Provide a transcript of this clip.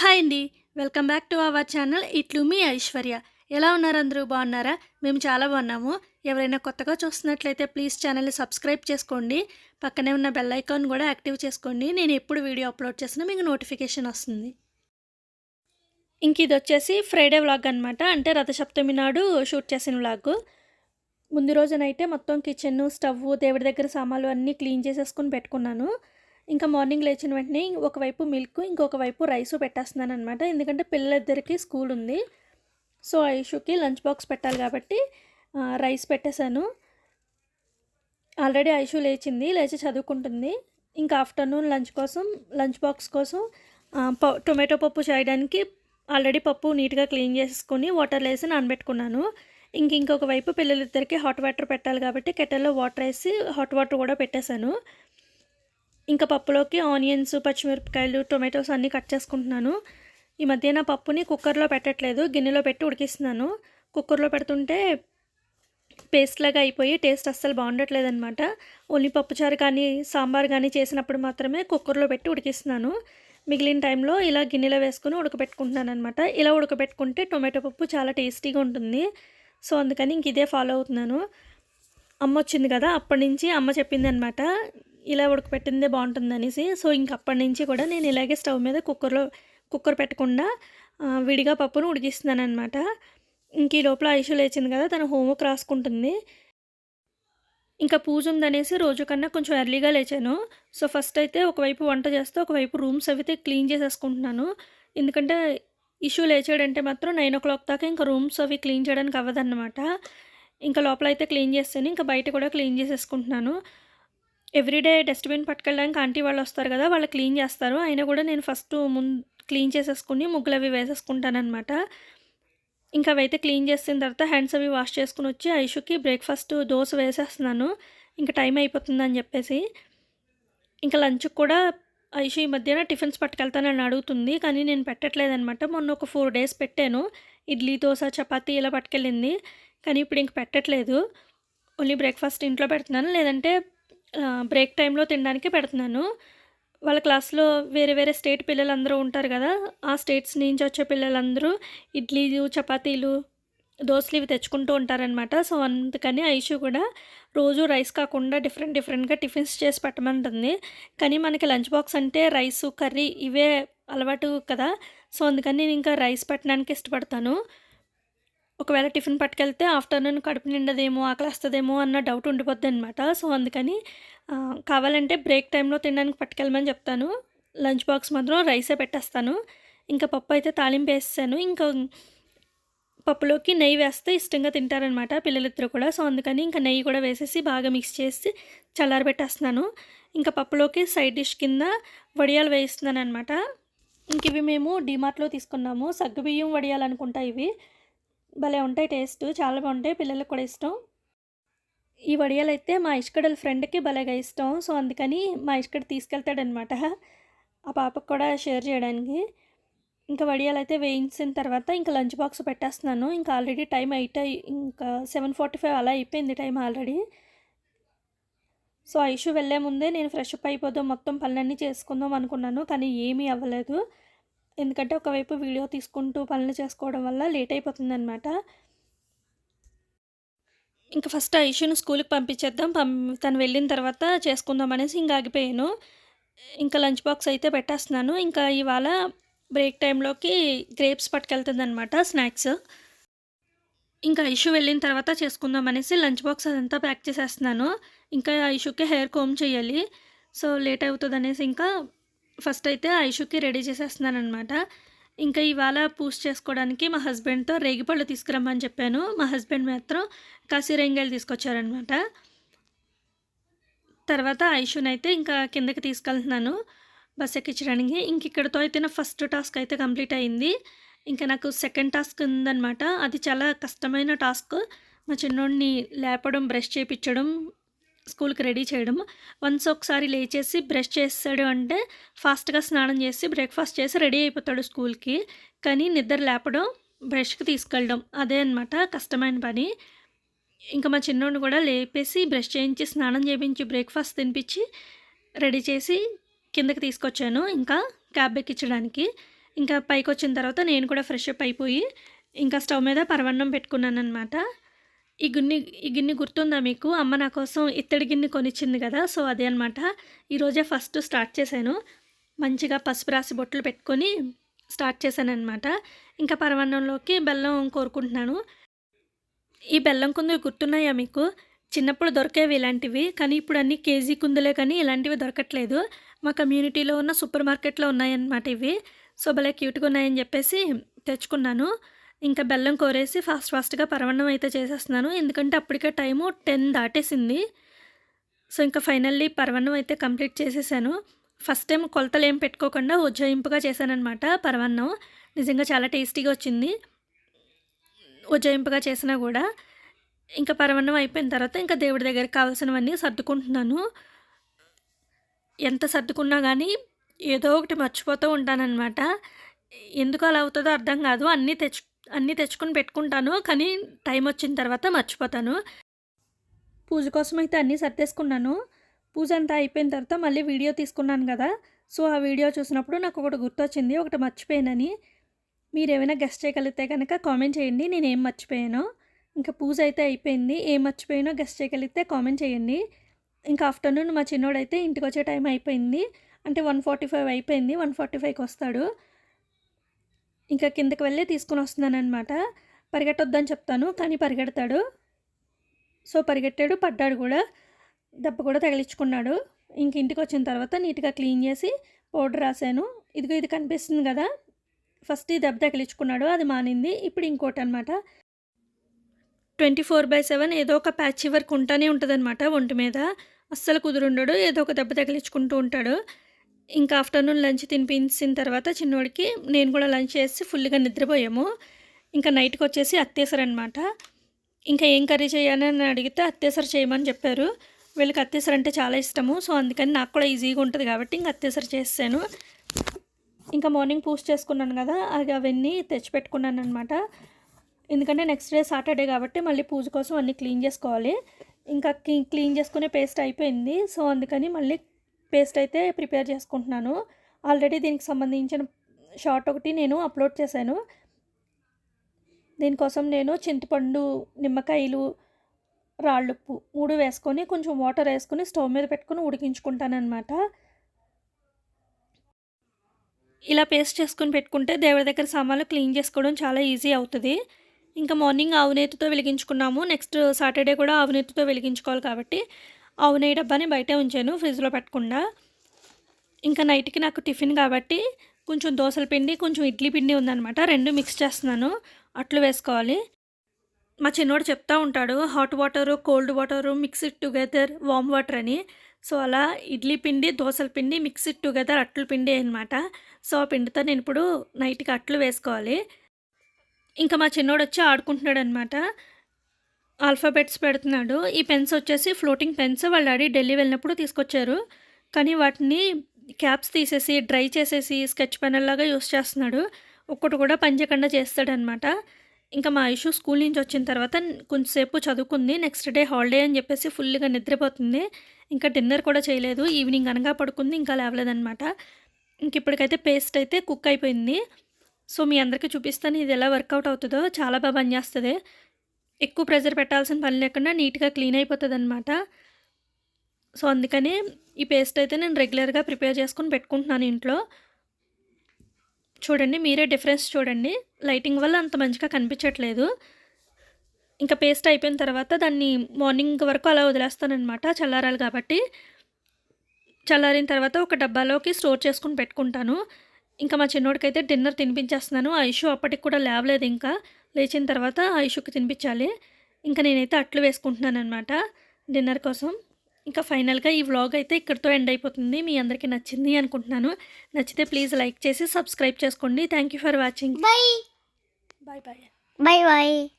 Hi అండి. Welcome back to our channel. ఇట్లు మీ ఐశ్వర్య. ఎలా ఉన్నారు అందరూ? బాగున్నారా? మేము చాలా బాగున్నాము. ఎవరైనా కొత్తగా చూస్తున్నట్లయితే ప్లీజ్ ఛానల్ని సబ్స్క్రైబ్ చేసుకోండి. పక్కనే ఉన్న బెల్ ఐకాన్ కూడా యాక్టివ్ చేసుకోండి. నేను ఎప్పుడు వీడియో అప్లోడ్ చేసినా మీకు నోటిఫికేషన్ వస్తుంది. ఇంక ఇది వచ్చేసి ఫ్రైడే వ్లాగ్ అనమాట అంటే రథసప్తమి నాడు షూట్ చేసిన వ్లాగ్. ముందు రోజునైతే మొత్తం కిచెన్ స్టవ్ దేవుడి దగ్గర సామాన్లు అన్నీ క్లీన్ చేసేసుకుని పెట్టుకున్నాను. ఇంకా మార్నింగ్ లేచిన వెంటనే ఒకవైపు మిల్క్ ఇంకొక వైపు రైస్ పెట్టేస్తున్నాను అనమాట ఎందుకంటే పిల్లలిద్దరికి స్కూల్ ఉంది. సో ఐషుకి లంచ్ బాక్స్ పెట్టాలి కాబట్టి రైస్ పెట్టేశాను. ఆల్రెడీ ఐషు లేచింది లేచి చదువుకుంటుంది. ఇంకా ఆఫ్టర్నూన్ లంచ్ కోసం లంచ్ బాక్స్ కోసం ప- టొమాటో పప్పు చేయడానికి ఆల్రెడీ పప్పు నీట్గా క్లీన్ చేసుకొని వాటర్ వేసి నానబెట్టుకున్నాను. ఇంక ఇంకొక వైపు పిల్లలిద్దరికి హాట్ వాటర్ పెట్టాలి కాబట్టి కెటల్లో వాటర్ వేసి హాట్ వాటర్ కూడా పెట్టేశాను. ఇంకా పప్పులోకి ఆనియన్స్ పచ్చిమిరపకాయలు టొమాటోస్ అన్నీ కట్ చేసుకుంటున్నాను. ఈ మధ్య నా పప్పుని కుక్కర్లో పెట్టట్లేదు గిన్నెలో పెట్టి ఉడికిస్తున్నాను. కుక్కర్లో పెడుతుంటే పేస్ట్ లాగా అయిపోయి టేస్ట్ అస్సలు బాగుండట్లేదు అనమాట ఓన్లీ పప్పుచారు కానీ సాంబార్ కానీ చేసినప్పుడు మాత్రమే కుక్కర్లో పెట్టి ఉడికిస్తున్నాను. మిగిలిన టైంలో ఇలా గిన్నెలో వేసుకుని ఉడకబెట్టుకుంటున్నాను అనమాట ఇలా ఉడకబెట్టుకుంటే టొమాటో పప్పు చాలా టేస్టీగా ఉంటుంది. సో అందుకని ఇంక ఇదే ఫాలో అవుతున్నాను. అమ్మ వచ్చింది కదా అప్పటి నుంచి అమ్మ చెప్పింది అనమాట ఇలా ఉడకపెట్టిందే బాగుంటుంది అనేసి సో ఇంక అప్పటి నుంచి కూడా నేను ఇలాగే స్టవ్ మీద కుక్కర్లో కుక్కర్ పెట్టకుండా విడిగా పప్పును ఉడికిస్తున్నాను అనమాట ఇంక ఈ లోపల ఐషు లేచింది కదా తను హోంవర్క్ రాసుకుంటుంది. ఇంకా పూజ ఉందనేసి రోజు కన్నా కొంచెం ఎర్లీగా లేచాను. సో ఫస్ట్ అయితే ఒకవైపు వంట చేస్తే ఒకవైపు రూమ్స్ అవి అయితే క్లీన్ చేసేసుకుంటున్నాను. ఎందుకంటే ఇష్యూ లేచాడంటే మాత్రం నైన్ ఓ క్లాక్ దాకా ఇంకా రూమ్స్ అవి క్లీన్ చేయడానికి అవ్వదన్నమాట. ఇంకా లోపల అయితే క్లీన్ చేస్తాను ఇంకా బయట కూడా క్లీన్ చేసేసుకుంటున్నాను. ఎవ్రీడే డస్ట్బిన్ పట్టుకెళ్ళడానికి ఆంటీ వాళ్ళు వస్తారు కదా వాళ్ళు క్లీన్ చేస్తారు. అయినా కూడా నేను ఫస్ట్ ముందు క్లీన్ చేసేసుకుని ముగ్గులు అవి వేసేసుకుంటానమాట ఇంకా అవైతే క్లీన్ చేసిన తర్వాత హ్యాండ్స్ అవి వాష్ చేసుకుని వచ్చి ఐషుకి బ్రేక్ఫాస్ట్ దోశ వేసేస్తున్నాను. ఇంకా టైం అయిపోతుందని చెప్పేసి. ఇంకా లంచ్కి కూడా ఐషు ఈ మధ్యన టిఫిన్స్ పట్టుకెళ్తానని అడుగుతుంది. కానీ నేను పెట్టట్లేదనమాట మొన్న ఒక ఫోర్ డేస్ పెట్టాను. ఇడ్లీ దోశ చపాతీ ఇలా పట్టుకెళ్ళింది. కానీ ఇప్పుడు ఇంక పెట్టట్లేదు. ఓన్లీ బ్రేక్ఫాస్ట్ ఇంట్లో పెడుతున్నాను. లేదంటే బ్రేక్ టైంలో తినడానికి పెడుతున్నాను. వాళ్ళ క్లాస్లో వేరే వేరే స్టేట్ పిల్లలందరూ ఉంటారు కదా ఆ స్టేట్స్ నుంచి వచ్చే పిల్లలందరూ ఇడ్లీలు చపాతీలు దోశలు ఇవి తెచ్చుకుంటూ ఉంటారనమాట సో అందుకని ఐషు కూడా రోజు రైస్ కాకుండా డిఫరెంట్ డిఫరెంట్గా టిఫిన్స్ చేసి పెట్టమంటుంది. కానీ మనకి లంచ్ బాక్స్ అంటే రైస్ కర్రీ ఇవే అలవాటు కదా. సో అందుకని నేను ఇంకా రైస్ పెట్టడానికి ఇష్టపడతాను. ఒకవేళ టిఫిన్ పట్టుకెళ్తే ఆఫ్టర్నూన్ కడుపు నిండదేమో ఆకలిస్తుందేమో అన్న డౌట్ ఉండిపోద్ది అనమాట సో అందుకని కావాలంటే బ్రేక్ టైంలో తినడానికి పట్టుకెళ్ళమని చెప్తాను. లంచ్ బాక్స్ మాత్రం రైసే పెట్టేస్తాను. ఇంకా పప్పు అయితే తాలింపు వేస్తాను ఇంకా పప్పులోకి నెయ్యి వేస్తే ఇష్టంగా తింటారనమాట పిల్లలిద్దరు కూడా. సో అందుకని ఇంకా నెయ్యి కూడా వేసేసి బాగా మిక్స్ చేసి చల్లారబెట్టేస్తున్నాను ఇంకా పప్పులోకి సైడ్ డిష్ కింద వడియాలు వేయిస్తున్నాను అనమాట ఇంక ఇవి మేము డిమార్ట్లో తీసుకున్నాము. సగ్గుబియ్యం వడియాలు అనుకుంటా ఇవి. భలే ఉంటాయి టేస్ట్ చాలా బాగుంటాయి పిల్లలకు కూడా ఇష్టం. ఈ వడియాలు అయితే మా ఇష్కడల ఫ్రెండ్కి భలేగా ఇష్టం. సో అందుకని మా ఇష్కడ తీసుకెళ్తాడనమాట ఆ పాపకు కూడా షేర్ చేయడానికి. ఇంకా వడియాలు అయితే వేయించిన తర్వాత ఇంకా లంచ్ బాక్స్ పెట్టేస్తున్నాను. ఇంకా ఆల్రెడీ టైం ఎయిట్ ఇంకా సెవెన్ ఫార్టీ ఫైవ్ అలా అయిపోయింది టైం ఆల్రెడీ. సో ఐషు వెళ్ళే ముందే నేను ఫ్రెష్ అప్ అయిపోదాం మొత్తం పనులన్నీ చేసుకుందాం అనుకున్నాను కానీ ఏమీ అవ్వలేదు. ఎందుకంటే ఒకవైపు వీడియో తీసుకుంటూ పనులు చేసుకోవడం వల్ల లేట్ అయిపోతుంది అనమాట ఇంకా ఫస్ట్ ఐషును స్కూల్కి పంపించేద్దాం. పం తను వెళ్ళిన తర్వాత చేసుకుందాం అనేసి ఇంకా ఆగిపోయాను. ఇంకా లంచ్ బాక్స్ అయితే పెట్టేస్తున్నాను. ఇంకా ఇవాళ బ్రేక్ టైంలోకి గ్రేప్స్ పట్టుకెళ్తుంది అనమాట స్నాక్స్. ఇంకా ఐషు వెళ్ళిన తర్వాత చేసుకుందాం అనేసి లంచ్ బాక్స్ అదంతా ప్యాక్ చేసేస్తున్నాను. ఇంకా ఐషుకి హెయిర్ కోమ్ చేయాలి. సో లేట్ అవుతుంది అనేసి ఇంకా ఫస్ట్ అయితే ఐషుకి రెడీ చేసేస్తున్నాను అనమాట ఇంకా ఇవాళ పూజ చేసుకోవడానికి మా హస్బెండ్తో రేగిపళ్ళు తీసుకురమ్మని చెప్పాను. మా హస్బెండ్ మాత్రం కసిరెంగాయలు తీసుకొచ్చారనమాట తర్వాత ఐషునైతే ఇంకా కిందకి తీసుకెళ్తున్నాను. బస్ ఎక్కించడానికి. ఇంక ఇక్కడతో అయితే నా ఫస్ట్ టాస్క్ అయితే కంప్లీట్ అయింది. ఇంకా నాకు సెకండ్ టాస్క్ ఉందన్నమాట. అది చాలా కష్టమైన టాస్క్. మా చిన్నోడిని లేపడం బ్రష్ చేయించడం స్కూల్కి రెడీ చేయడం వన్స్ ఒకసారి లేచేసి బ్రష్ చేస్తాడు అంటే ఫాస్ట్గా స్నానం చేసి బ్రేక్ఫాస్ట్ చేసి రెడీ అయిపోతాడు స్కూల్కి. కానీ నిద్ర లేపడం బ్రష్కి తీసుకెళ్ళడం అదే అనమాట కష్టమైన పని. ఇంకా మా చిన్నోడిని కూడా లేపేసి బ్రష్ చేయించి స్నానం చేయించి బ్రేక్ఫాస్ట్ తినిపించి రెడీ చేసి కిందకి తీసుకొచ్చాను ఇంకా క్యాబ్ ఎక్కించడానికి. ఇంకా పైకి వచ్చిన తర్వాత నేను కూడా ఫ్రెష్ అప్ అయిపోయి ఇంకా స్టవ్ మీద పరవన్నం పెట్టుకున్నాను అనమాట ఈ గిన్నె ఈ గిన్నె గుర్తుందా మీకు? అమ్మ నా కోసం ఇత్తడి గిన్నె కొనిచ్చింది కదా సో అదే అనమాట ఈరోజే ఫస్ట్ స్టార్ట్ చేశాను. మంచిగా పసుపు రాసి బొట్లు పెట్టుకొని స్టార్ట్ చేశాను అనమాట ఇంకా పరవన్నంలోకి బెల్లం కోరుకుంటున్నాను. ఈ బెల్లం కుందులు గుర్తున్నాయా మీకు? చిన్నప్పుడు దొరికేవి ఇలాంటివి కానీ ఇప్పుడు అన్ని కేజీ కుందులే కానీ ఇలాంటివి దొరకట్లేదు. మా కమ్యూనిటీలో ఉన్న సూపర్ మార్కెట్లో ఉన్నాయన్నమాట ఇవి. సో భలే క్యూట్గా ఉన్నాయని చెప్పేసి తెచ్చుకున్నాను. ఇంకా బెల్లం కోరేసి ఫాస్ట్ ఫాస్ట్గా పరవన్నం అయితే చేసేస్తున్నాను. ఎందుకంటే అప్పటికే టైము టెన్ దాటేసింది. సో ఇంకా ఫైనల్లీ పరవన్నం అయితే కంప్లీట్ చేసేసాను. ఫస్ట్ టైం కొలతలు ఏం పెట్టుకోకుండా ఉజ్జాయింపుగా చేశానమాట పరవన్నం నిజంగా చాలా టేస్టీగా వచ్చింది. ఉజ్జాయింపుగా చేసినా కూడా. ఇంకా పరవన్నం అయిపోయిన తర్వాత ఇంకా దేవుడి దగ్గరికి కావాల్సినవన్నీ సర్దుకుంటున్నాను. ఎంత సర్దుకున్నా కానీ ఏదో ఒకటి మర్చిపోతూ ఉంటానన్నమాట. ఎందుకు అలా అవుతుందో అర్థం కాదు. అన్నీ తెచ్చు అన్నీ తెచ్చుకొని పెట్టుకుంటాను కానీ టైం వచ్చిన తర్వాత మర్చిపోతాను. పూజ కోసం అయితే అన్నీ సర్దేసుకున్నాను. పూజ అంతా అయిపోయిన తర్వాత మళ్ళీ వీడియో తీసుకున్నాను కదా సో ఆ వీడియో చూసినప్పుడు నాకు ఒకటి గుర్తొచ్చింది ఒకటి మర్చిపోయానని. మీరు ఏమైనా గెస్ట్ చేయగలిగితే కనుక కామెంట్ చేయండి నేను ఏం మర్చిపోయానో. ఇంకా పూజ అయితే అయిపోయింది ఏం మర్చిపోయానో గెస్ట్ చేయగలిగితే కామెంట్ చేయండి. ఇంకా ఆఫ్టర్నూన్ మా చిన్నోడైతే ఇంటికి వచ్చే టైం అయిపోయింది అంటే వన్ ఫార్టీ ఫైవ్ అయిపోయింది వన్ ఫార్టీ ఫైవ్కి వస్తాడు. ఇంకా కిందకి వెళ్ళి తీసుకుని వస్తున్నాను అనమాట పరిగెట్టొద్దని చెప్తాను కానీ పరిగెడతాడు. సో పరిగెట్టాడు పడ్డాడు కూడా. దెబ్బ కూడా తగిలించుకున్నాడు. ఇంక ఇంటికి వచ్చిన తర్వాత నీట్గా క్లీన్ చేసి పౌడర్ రాశాను. ఇదిగో ఇది కనిపిస్తుంది కదా. ఫస్ట్ ఈ దెబ్బ తగిలించుకున్నాడు అది మానింది. ఇప్పుడు ఇంకోటి అనమాట ట్వంటీ ఫోర్ బై సెవెన్ ఏదో ఒక ప్యాచ్ వర్క్ ఉంటానే ఉంటుందన్నమాట ఒంటి మీద. అస్సలు కుదురుండడు ఏదో ఒక దెబ్బ తగిలించుకుంటూ ఉంటాడు. ఇంకా ఆఫ్టర్నూన్ లంచ్ తినిపించిన తర్వాత చిన్నోడికి నేను కూడా లంచ్ చేసి ఫుల్గా నిద్రపోయాము. ఇంకా నైట్కి వచ్చేసి అత్తేసరనమాట ఇంకా ఏం కర్రీ చేయాలని అడిగితే అత్తేసరి చేయమని చెప్పారు. వీళ్ళకి అత్తేసరి అంటే చాలా ఇష్టము. సో అందుకని నాకు కూడా ఈజీగా ఉంటుంది కాబట్టి ఇంకా అత్తేసరి చేసాను ఇంకా మార్నింగ్ పూజ చేసుకున్నాను కదా అది అవన్నీ తెచ్చిపెట్టుకున్నాను అనమాట ఎందుకంటే నెక్స్ట్ డే సాటర్డే కాబట్టి మళ్ళీ పూజ కోసం అన్నీ క్లీన్ చేసుకోవాలి. ఇంకా క్లీన్ చేసుకునే పేస్ట్ అయిపోయింది. సో అందుకని మళ్ళీ పేస్ట్ అయితే ప్రిపేర్ చేసుకుంటున్నాను. ఆల్రెడీ దీనికి సంబంధించిన షార్ట్ ఒకటి నేను అప్లోడ్ చేశాను. దీనికోసం నేను చింతపండు నిమ్మకాయలు రాళ్ళుప్పు మూడు వేసుకొని కొంచెం వాటర్ వేసుకొని స్టవ్ మీద పెట్టుకొని ఉడికించుకుంటానమాట ఇలా పేస్ట్ చేసుకొని పెట్టుకుంటే దేవుడి దగ్గర సామాన్లు క్లీన్ చేసుకోవడం చాలా ఈజీ అవుతుంది. ఇంకా మార్నింగ్ ఆవునేతితో వెలిగించుకున్నాము. నెక్స్ట్ సాటర్డే కూడా ఆవునేతితో వెలిగించుకోవాలి కాబట్టి ఆవు నెయ్యి డబ్బాని బయటే ఉంచాను ఫ్రిడ్జ్లో పెట్టకుండా. ఇంకా నైట్కి నాకు టిఫిన్ కాబట్టి కొంచెం దోశల పిండి కొంచెం ఇడ్లీ పిండి ఉందన్నమాట. రెండు మిక్స్ చేస్తున్నాను. అట్లు వేసుకోవాలి. మా చిన్నోడు చెప్తా ఉంటాడు hot water cold water mix it together warm water అని. సో అలా ఇడ్లీ పిండి దోశల పిండి మిక్స్ ఇట్ టుగెదర్ అట్లు పిండి అనమాట సో ఆ పిండితో నేను ఇప్పుడు నైట్కి అట్లు వేసుకోవాలి. ఇంకా మా చిన్నోడు వచ్చి ఆడుకుంటున్నాడు అనమాట ఆల్ఫాబెట్స్ పెడుతున్నాడు. ఈ పెన్స్ వచ్చేసి ఫ్లోటింగ్ పెన్స్ వాళ్ళ డాడీ ఢిల్లీ వెళ్ళినప్పుడు తీసుకొచ్చారు. కానీ వాటిని క్యాప్స్ తీసేసి డ్రై చేసేసి స్కెచ్ పెన్ యూస్ చేస్తున్నాడు. ఒక్కటి కూడా పంచకుండా చేస్తాడనమాట ఇంకా మా ఇష్యూ స్కూల్ నుంచి వచ్చిన తర్వాత కొంచెంసేపు చదువుకుంది. నెక్స్ట్ డే హాలిడే అని చెప్పేసి ఫుల్గా నిద్రపోతుంది. ఇంకా డిన్నర్ కూడా చేయలేదు. ఈవినింగ్ అనగా పడుకుంది. ఇంకా లేవలేదనమాట ఇంక ఇప్పటికైతే పేస్ట్ అయితే కుక్ అయిపోయింది. సో మీ అందరికీ చూపిస్తాను. ఇది ఎలా వర్కౌట్ అవుతుందో. చాలా బాగా పనిచేస్తుంది. ఎక్కువ ప్రెజర్ పెట్టాల్సిన పని లేకుండా నీట్గా క్లీన్ అయిపోతుంది అనమాట సో అందుకని ఈ పేస్ట్ అయితే నేను రెగ్యులర్గా ప్రిపేర్ చేసుకుని పెట్టుకుంటున్నాను ఇంట్లో. చూడండి మీరే డిఫరెన్స్ చూడండి. లైటింగ్ వల్ల అంత మంచిగా కనిపించట్లేదు. ఇంకా పేస్ట్ అయిపోయిన తర్వాత దాన్ని మార్నింగ్ వరకు అలా వదిలేస్తానమాట చల్లారాలి కాబట్టి. చల్లారిన తర్వాత ఒక డబ్బాలోకి స్టోర్ చేసుకుని పెట్టుకుంటాను. ఇంకా మా చిన్నోడికైతే డిన్నర్ తినిపించేస్తున్నాను. ఐషు అప్పటికి కూడా లేవలేదు ఇంకా. లేచిన తర్వాత ఐషుకి తినిపించాలి. ఇంకా నేనైతే అట్లు వేసుకుంటున్నాను అనమాట డిన్నర్ కోసం. ఇంకా ఫైనల్గా ఈ వ్లాగ్ అయితే ఇక్కడితో ఎండ్ అయిపోతుంది. మీ అందరికీ నచ్చింది అనుకుంటున్నాను. నచ్చితే ప్లీజ్ లైక్ చేసి సబ్స్క్రైబ్ చేసుకోండి. Thank you for watching. Bye bye bye bye bye